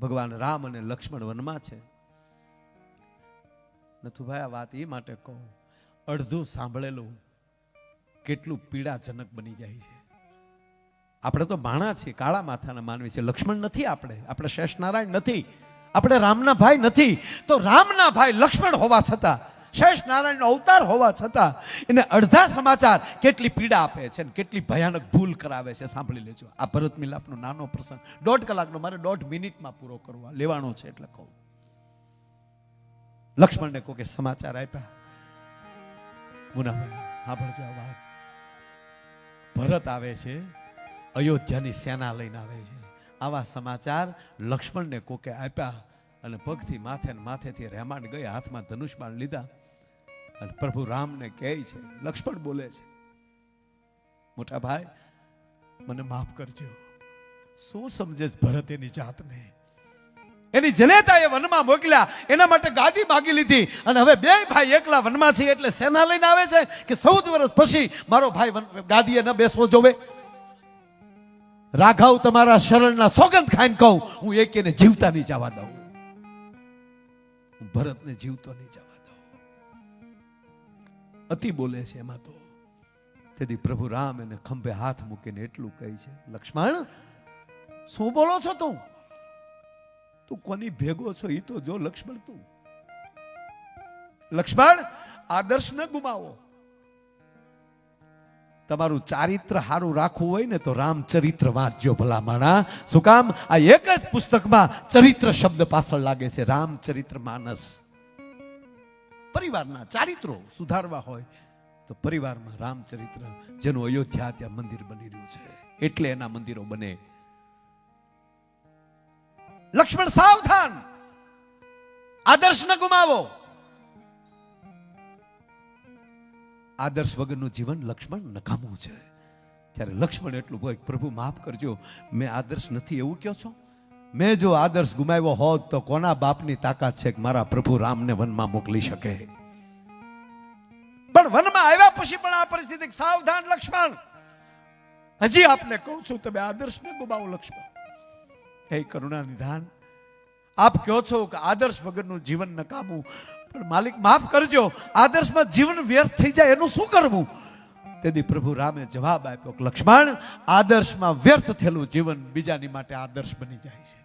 ભગવાન રામ અને લક્ષ્મણ વનમાં છે. નથુભાઈ આ વાત એ માટે કહું, અડધું સાંભળેલું કેટલું પીડાજનક બની જાય છે. આપણે તો ભાણા છીએ, કાળા માથાના માનવી છે લક્ષ્મણ નથી આપણે આપણે શેષ નારાયણ નથી, આપણે રામના ભાઈ નથી. તો રામના ભાઈ લક્ષ્મણ હોવા છતાં શેષ નારાયણનો અવતાર હોવા છતાં એને અડધા સમાચાર કેટલી પીડા આપે છે ને કેટલી ભયાનક ભૂલ કરાવે છે સાંભળી લેજો. આ ભરત મિલાપનો નાનો પ્રસંગ. દોઢ કલાકનો, મારે દોઢ મિનિટમાં પૂરો કરવા. લેવાનો છે એટલે કહું. લક્ષ્મણને કોકે સમાચાર આપ્યા? મુનાભાઈ, સાંભળજો આ વાત. ભરત આવે છે, અયોધ્યાની સેના લઈને આવે છે. આવા સમાચાર લક્ષ્મણને કોકે આપ્યા? અને પગથી માથે ને માથેથી રહેમાન ગયા હાથમાં ધનુષબાણ લીધા. અને પ્રભુ રામને કહે છે, લક્ષ્મણ બોલે છે, મોટા ભાઈ, મને માફ કરજો. શું સમજે ભરત એની જાતને? એની જનેતાએ વનમાં મોકલ્યા, એના માટે ગાદી માગી લીધી. અને હવે બે ભાઈ એકલા વનમાં છે, એટલે સેના લઈને આવે છે કે ચૌદ વર્ષ પછી મારો ભાઈ ગાદીએ ન બેસવો જોવે? રાઘવ, તમારા શરણના સોગંદ ખાઈને કહું, હું એક એને જીવતા નહીં જવા દઉં. હું ભરતને જીવતો નહીં જવા દઉં. અતિ બોલે છે એમાં તો. તેથી પ્રભુ રામ એને ખંભે હાથ મૂકીને એટલું કહે છે, લક્ષ્મણ, શું બોલો છો તું? તું કોની ભેગો છો? એ તો જો લક્ષ્મણ તું. લક્ષ્મણ આદર્શ ન ગુમાવો. તમારું ચારિત્ર સારું રાખવું હોય ને તો રામચરિત્ર વાંચજો ભલા માણા શું કામ? આ એક જ પુસ્તકમાં ચરિત્ર શબ્દ પાછળ લાગે છે, રામચરિત્ર માનસ. પરિવારના ચારિત્રો સુધારવા હોય તો પરિવારમાં રામચરિત્ર, જેનું અયોધ્યા ત્યાં મંદિર બની રહ્યું છે. એટલે એના મંદિરો બને. લક્ષ્મણ સાવધાન! આદર્શ ન ગુમાવો! આદર્શ વગરનું જીવન લક્ષ્મણ નકામું છે. ત્યારે લક્ષ્મણ એટલું હોય પ્રભુ માફ કરજો, મેં આદર્શ નથી એવું કહો છો? મેં જો આદર્શ ગુમાવ્યો હોત તો કોના બાપની તાકાત છે કે મારા પ્રભુ રામને વનમાં મોકલી શકે? પણ વનમાં આવ્યા પછી પણ આ પરિસ્થિતિ સાવધાન લક્ષ્મણ. હજી આપને કહું છું, તમે આદર્શને ગુમાવો લક્ષ્મણ. હે કરુણા નિધાન આપ કહો છો કે આદર્શ વગરનું જીવન નકામું. પણ માલિક, માફ કરજો, આદર્શમાં જીવન વ્યર્થ થઈ જાય, એનું શું કરવું? તેથી પ્રભુ રામે જવાબ આપ્યો કે, લક્ષ્મણ, આદર્શમાં વ્યર્થ થયેલું જીવન બીજાની માટે આદર્શ બની જાય છે.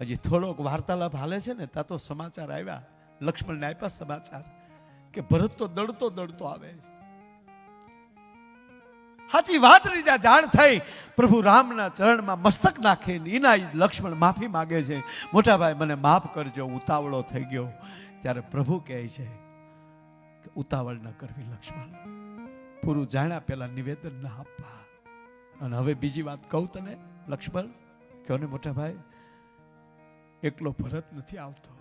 હજી થોડોક વાર્તાલાપ હાલે છે ને, ત્યાં તો સમાચાર આવ્યા. લક્ષ્મણને આપ્યા સમાચાર કે ભરત તો દડતો દડતો આવે છે. સાચી વાત રીજા જાણ થઈ. પ્રભુ રામના ચરણમાં મસ્તક નાખે એના લક્ષ્મણ માફી માગે છે. મોટા ભાઈ મને માફ કરજો ઉતાવળો થઈ ગયો. ત્યારે પ્રભુ કહે છે કે ઉતાવળ ન કરવી લક્ષ્મણ. પૂરું જાણ્યા પહેલા નિવેદન ના આપવા. અને હવે બીજી વાત કહું તને, લક્ષ્મણ, કહો ને મોટા ભાઈ એકલો ભરત નથી આવતો.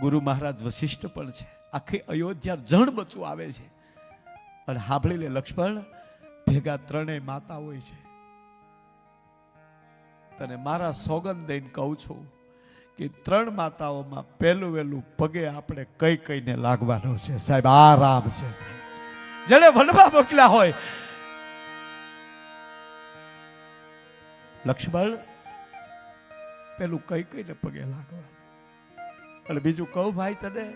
ગુરુ મહારાજ વશિષ્ઠ પણ છે. આખી અયોધ્યા જણ બચું આવે છે. અને સાંભળી લે લક્ષ્મણ ભેગા ત્રણેય માતા હોય છે. તને મારા સોગંદ દઈને કહું છું કે ત્રણ માતાઓમાં પહેલું વહેલું પગે આપણે કઈ કઈને લાગવાનો છે. સાહેબ, આરામ છે, સાહેબ. જેને વનમાં મોકલ્યા હોય. લક્ષ્મણ પેલું કઈ કઈને પગે લાગવાનું. અને બીજું કહું, ભાઈ, તને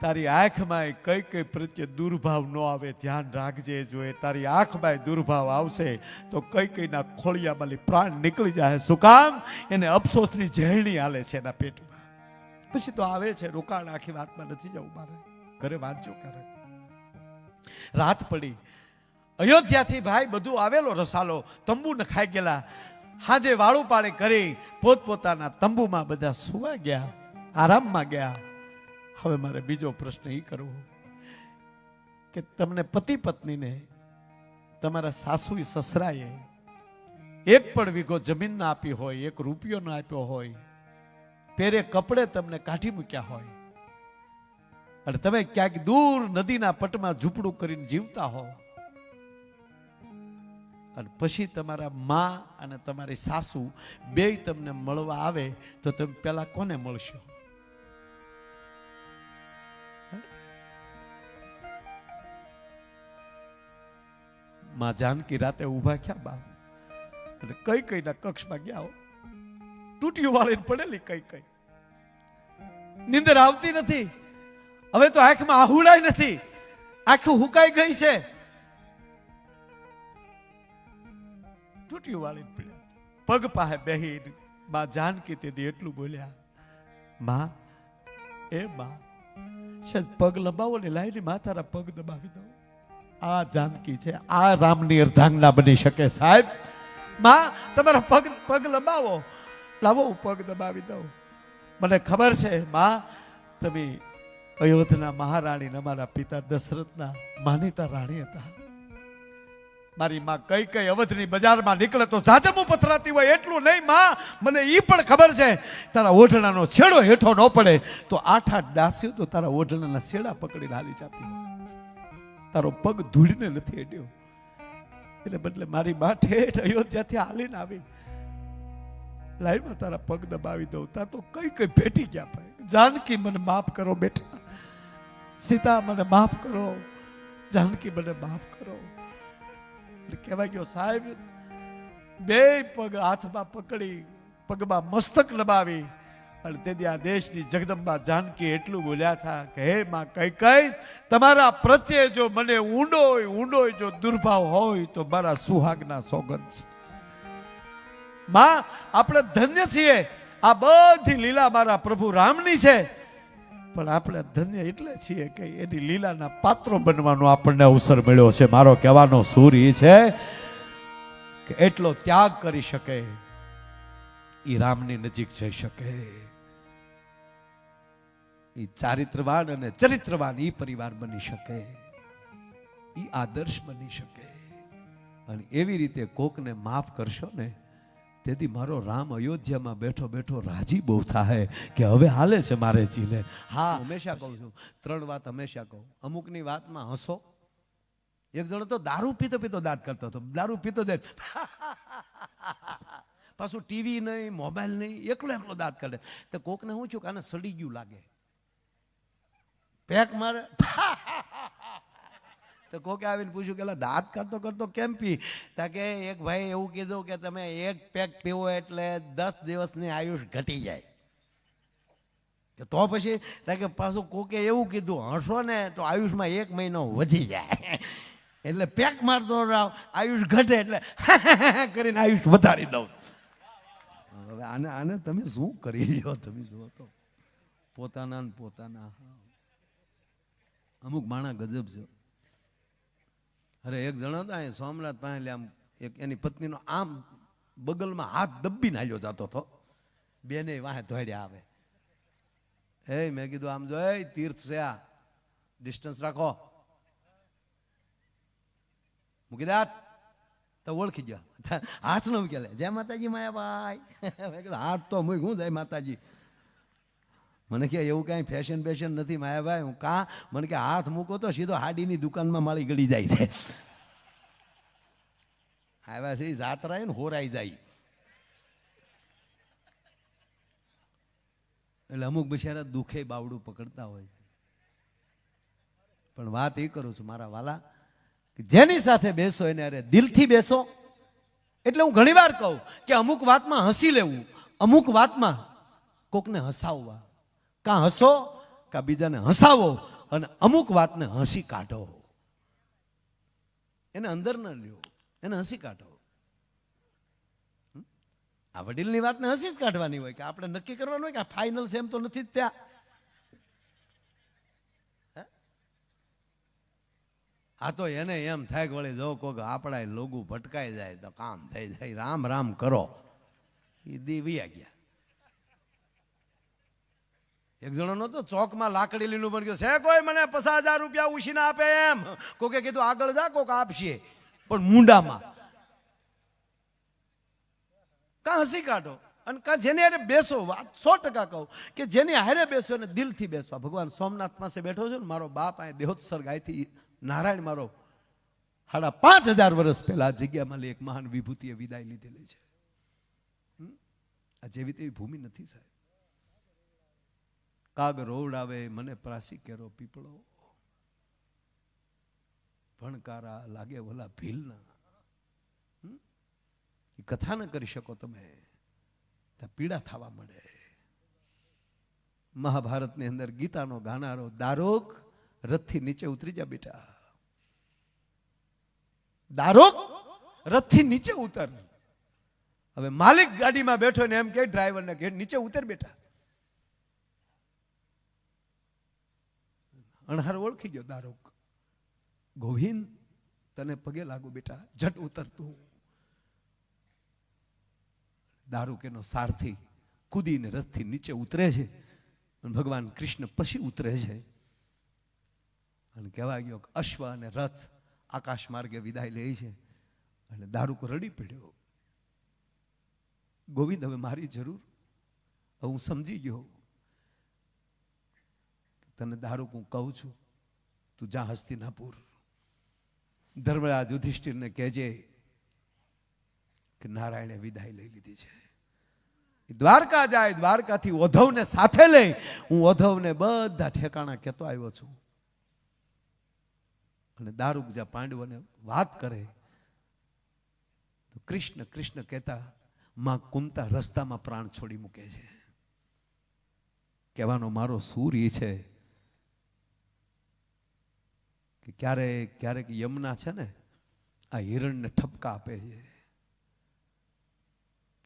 તારી આંખમાં કઈ કઈ પ્રત્યે દુર્ભાવ ન આવે, ધ્યાન રાખજે, જો એ તારી આંખમાં દુર્ભાવ આવશે, તો કઈ કઈના ખોળિયામાંથી પ્રાણ નીકળી જાય. શું કામ? એને અફસોસની ઝેરણી હાલે છે એના પેટમાં. પછી તો આવે છે, રોકાણ આખી વાતમાં નથી જવું મારે. ઘરે વાંચો ક્યારેક. રાત પડી. અયોધ્યાથી ભાઈ બધું આવેલો રસાલો તંબુ નખાઈ ગયેલા. હાજે વાળું પાડે કરી પોતપોતાના તંબુમાં બધા સુવા ગયા, આરામમાં ગયા. હવે મારે બીજો પ્રશ્ન એ કરવો કે તમને પતિ પત્નીને તમારા સાસુ સસરાએ એક પણ વીઘો જમીન ના આપી હોય, એક રૂપિયો ના આપ્યો હોય પેરે કપડે તમને કાઢી મૂક્યા હોય, અને તમે ક્યાંક દૂર નદીના પટમાં ઝૂંપડું કરીને જીવતા હો, અને પછી તમારા મા અને તમારી સાસુ બે તમને મળવા આવે તો તમે પેલા કોને મળશો? માં જાનકી રાતે ઊભા ક્યાં બાપ અને કઈ કઈના કક્ષમાં ગયા હો. તૂટીઓ વાળીને પડેલી કઈ કઈ. નીંદર આવતી નથી. હવે તો આંખમાં આહુડાય નથી. આંખ હુકાઈ ગઈ છે. તૂટ્યું વાળીને પડ્યા. પગ પાસે બેહીને માં જાનકી તેથી એટલું બોલ્યા, માં, એ માં પગ લંબાવો ને લાઈને માતારા પગ દબાવી દઉં. આ જાનકી છે. આ રામની અર્ધાંગના બની શકે સાહેબ. માં, તમારા પગ પગ લંબાવો. લાવો હું પગ દબાવી દઉં. મને ખબર છે, માં, તમે અયોધ્યાના મહારાણી અમારા પિતા દશરથના માનીતા રાણી હતા. મારી માં કઈ કઈ અવધની બજારમાં નીકળે તો જાજમું પથરાતી હોય એટલું નહીં, માં. મને એ પણ ખબર છે, તારા ઓઢણાનો છેડો હેઠો ન પડે તો આઠ આઠ દાસીઓ તો તારા ઓઢણાના છેડા પકડીને હાલી જતી હોય. તારો પગ ધૂળીને નથી હેડ્યો. એટલે બદલે મારી બા ઠેઠ અયોધ્યાથી હાલીને આવી. લાઈનમાં તારા પગ દબાવી દઉં. તાર તો કઈ કઈ ભેટી ગયા ભાઈ. જાનકી મને માફ કરો બેટા. સીતા મને માફ કરો. જાનકી મને માફ કરો. એટલે કહેવાય ગયો, સાહેબ, બે પગ હાથમાં પકડી, પગમાં મસ્તક લબાવી અને તેથી આ દેશની જગદંબા જાનકી એટલું બોલ્યા હતા કે, હે માં કઈ કઈ તમારા પ્રત્યે જો મને ઊંડોય ઊંડોય જો દુર્ભાવ હોય, તો મારા સુહાગના સોગંદમાં, આપણે ધન્ય છીએ. આ બધી લીલા મારા પ્રભુ રામની છે. પણ આપણે ધન્ય એટલે છીએ કે એની લીલાના પાત્રો બનવાનો આપણને અવસર મળ્યો છે. મારો કહેવાનો સૂર એ છે કે એટલો ત્યાગ કરી શકે એ રામની નજીક જઈ શકે. એ ચારિત્રવાન અને ચરિત્રવાન એ પરિવાર બની શકે. એ આદર્શ બની શકે. અને એવી રીતે કોકને માફ કરશો ને, તેથી મારો રામ અયોધ્યામાં બેઠો બેઠો રાજી બહુ થાય કે હવે હાલે છે મારે ચીલે હા હંમેશા કહું છું, ત્રણ વાત હંમેશા કહું. અમુકની વાતમાં હસો. એક જણો તો દારૂ પીતો પીતો દાંત કરતો હતો. દારૂ પીતો દે પાછું ટીવી નહીં, મોબાઈલ નહીં, એકલો એકલો દાંત કરે તો કોકને હું છું કે આને સડી ગયું લાગે. પેક મારે. તો કોકે આવીને પૂછ્યું કે દાંત કરતો કરતો કેમ પી? તા કે, એક ભાઈ એવું કીધું કે, તમે એક પેક પીવો એટલે દસ દિવસની આયુષ ઘટી જાય. કે તો પછી, તા કે પાછું કોકે એવું કીધું હસો ને, તો આયુષમાં એક મહિનો વધી જાય. એટલે પેક મારતો રાવ, આયુષ ઘટે એટલે કરીને આયુષ વધારી દઉં. હવે આને આને તમે શું કરી લ્યો તમે જુઓ તો. પોતાના પોતાના. અમુક માણા ગજબ છે. અરે એક જણો હતો, એ સોમનાથ પાસે આમ એક એની પત્નીનો આમ બગલમાં હાથ દબ્બીને હાલ્યો જતો હતો. બેને વાહે ધોડ્યા આવે. હે મેં કીધું, આમ જો, એ તીર્થ છે આ. ડિસ્ટન્સ રાખો. મૂકી દે તો ઓળખી ગયો. હાથ ન મૂકેલે જય માતાજી, માયાભાઈ. મેં કીધું, હાથ તો મૂક હું જય માતાજી? મને કે એવું કાંઈ ફેશન ફેશન નથી માયાભાઈ, હું કાં? મને કે હાથ મૂકો તો સીધો હાડીની દુકાનમાં માળી ગળી જાય છે. આવ્યા છે જાતરાય ને હોરાઈ જાય. એટલે અમુક બિચારા દુખે બાવડું પકડતા હોય છે. પણ વાત એ કરું છું, મારા વાલા, કે જેની સાથે બેસો એને અરે દિલથી બેસો. એટલે હું ઘણી વાર કહું કે અમુક વાતમાં હસી લેવું, અમુક વાતમાં કોકને હસાવવા. કાં હસો, કાં બીજાને હસાવો અને અમુક વાતને હસી કાઢો. એને અંદર ન લ્યો, એને હસી કાઢો? આ વડીલની વાતને હસી જ કાઢવાની હોય કે આપણે નક્કી કરવાનું હોય કે આ ફાઇનલ સેમ તો નથી જ ત્યાં? આ તો એને એમ થાય કે વળી જો કોક આપણા લોગું ભટકાઈ જાય તો કામ થઈ જાય, રામ રામ કરો. એ દેવી ગયા. એક જણો નહોતો, ચોકમાં લાકડી લીલું પણ ગયો છે કોઈ મને પચાસ હજાર રૂપિયા ઉછીને આપે એમ? કોકે કીધું, આગળ જા, કોક આપશે. પણ મુંડામાં. કાં હસી કાઢો? અને કાં જેને હારે બેસો, વાત સો ટકા કહું કે જેને હારે બેસો એને દિલથી બેસવા. ભગવાન સોમનાથ પાસે બેઠો છું ને, મારો બાપ અહીં દેહોત્સર્ગ અહીંથી નારાયણ મારો સાડા પાંચ હજાર વર્ષ પહેલા આ જગ્યામાં એક મહાન વિભૂતિએ વિદાય લીધેલી છે? આ જેવી તેવી ભૂમિ નથી સાહેબ. કાગ રોવડાવે, મને પ્રાસી કેરો પીપળો. ભણકારા લાગે ભલા ભીલના? એ કથા ન કરી શકો તમે. ત્યાં પીડા થવા મળે. મહાભારતની અંદર ગીતાનો ગાનારો દારોક રથથી નીચે ઉતરી જા બેટા. દારોક રથથી નીચે ઉતર. હવે માલિક ગાડીમાં બેઠો ને એમ કે, ડ્રાઈવરને કે, નીચે ઉતર બેટા. અણહાર ઓળખી ગયો દારૂક ગોવિંદ, તને પગે લાગુ બેટા જટ ઉતરતું. દારૂક એનો સારથી કૂદીને રથથી નીચે ઉતરે છે અને ભગવાન કૃષ્ણ પછી ઉતરે છે. અને કહેવા ગયો કે અશ્વ અને રથ આકાશ માર્ગે વિદાય લે છે. અને દારૂક રડી પડ્યો. ગોવિંદ, હવે મારી જરૂર? હું સમજી ગયો. તને દારૂક હું કહું છું, તું જા હસ્તિનાપુર. ધર્મરાજ યુધિષ્ઠિરને કહેજે કે નારાયણે વિદાય લઈ લીધી છે. દ્વારકા જાય, દ્વારકાથી ઓધવને સાથે લઈ હું ઓધવને બધા ઠેકાણા કહેતો આવ્યો છું. અને દારૂક જ્યાં પાંડવોને વાત કરે, તો કૃષ્ણ કૃષ્ણ કહેતા, માં કુંતા રસ્તામાં પ્રાણ છોડી મૂકે છે. કહેવાનો મારો સૂર એ છે કે ક્યારેક ક્યારેક યમુના છે ને, આ હિરણને ઠપકા આપે છે.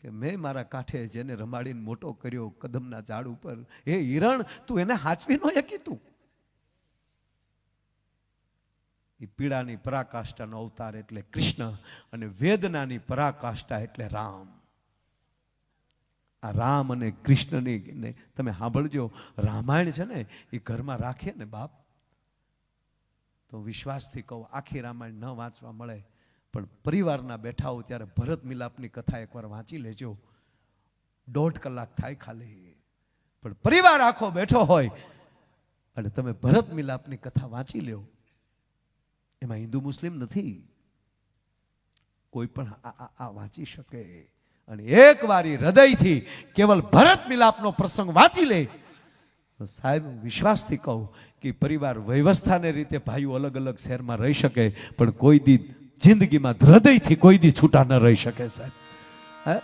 કે મેં મારા કાંઠે જેને રમાડીને મોટો કર્યો કદમના ઝાડ ઉપર એ હિરણ, તું એને હાચવી ન શકી તું? એ પીડાની પરાકાષ્ઠાનો અવતાર એટલે કૃષ્ણ અને વેદનાની પરાકાષ્ઠા એટલે રામ. આ રામ અને કૃષ્ણની તમે સાંભળજો, રામાયણ છે ને, એ ઘરમાં રાખીએ ને બાપ તો વિશ્વાસથી કહું, આખી રામાયણ ન વાંચવા મળે. પણ પરિવારના બેઠા હો ત્યારે ભરત મિલાપની કથા એકવાર વાંચી લેજો. દોઢ કલાક થાય ખાલી. પણ પરિવાર આખો બેઠો હોય અને તમે ભરત મિલાપની કથા વાંચી લ્યો. એમાં હિન્દુ મુસ્લિમ નથી. કોઈ પણ આ વાંચી શકે. અને એક વારી હૃદયથી કેવલ ભરત મિલાપનો પ્રસંગ વાંચી લે. સાહેબ વિશ્વાસથી કહું કે પરિવાર વ્યવસ્થાને રીતે ભાઈઓ અલગ અલગ શહેરમાં રહી શકે, પણ કોઈ દી જિંદગીમાં હૃદયથી કોઈ દી છૂટા ન રહી શકે સાહેબ. હે?